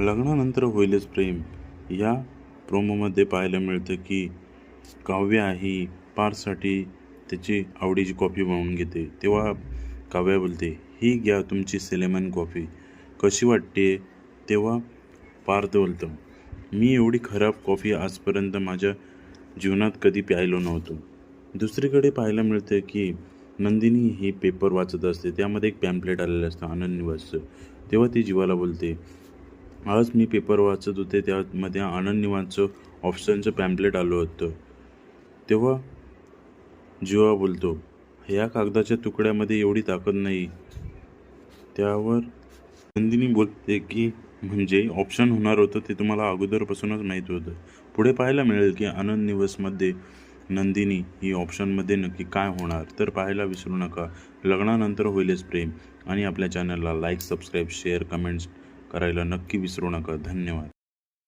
लग्नानंतर होईलच प्रेम. या प्रोमोमध्ये पाहायला मिळतं की काव्य आहे पारसाठी त्याची आवडीची कॉफी बनवून घेते. तेव्हा काव्या बोलते ही घ्या तुमची सेलेमन कॉफी कशी वाटते? तेव्हा पार्थ बोलतं मी एवढी खराब कॉफी आजपर्यंत माझ्या जीवनात कधी प्यायलो नव्हतो. दुसरीकडे पाहायला मिळतं की नंदिनी ही पेपर वाचत असते. त्यामध्ये एक पॅम्पलेट आलेलं असतं आनंद निवासचं तेव्हा ती जीवाला बोलते आज मी पेपर वाचत होते त्यामध्ये आनंद निवासचं ऑप्शनचं पॅम्पलेट आलं होतं. तेव्हा जीवा बोलतो ह्या कागदाच्या तुकड्यामध्ये एवढी ताकद नाही. त्यावर नंदिनी बोलते की म्हणजे ऑप्शन होणार होतं ते तुम्हाला अगोदरपासूनच माहीत होतं. पुढे पाहायला मिळेल की आनंद निवसमध्ये नंदिनी ही ऑप्शनमध्ये नक्की काय होणार. तर पाहायला विसरू नका. लग्नानंतर होईलच प्रेम. आणि आपल्या चॅनलला लाईक सबस्क्राईब शेअर कमेंट्स करायला नक्की विसरू नका. धन्यवाद.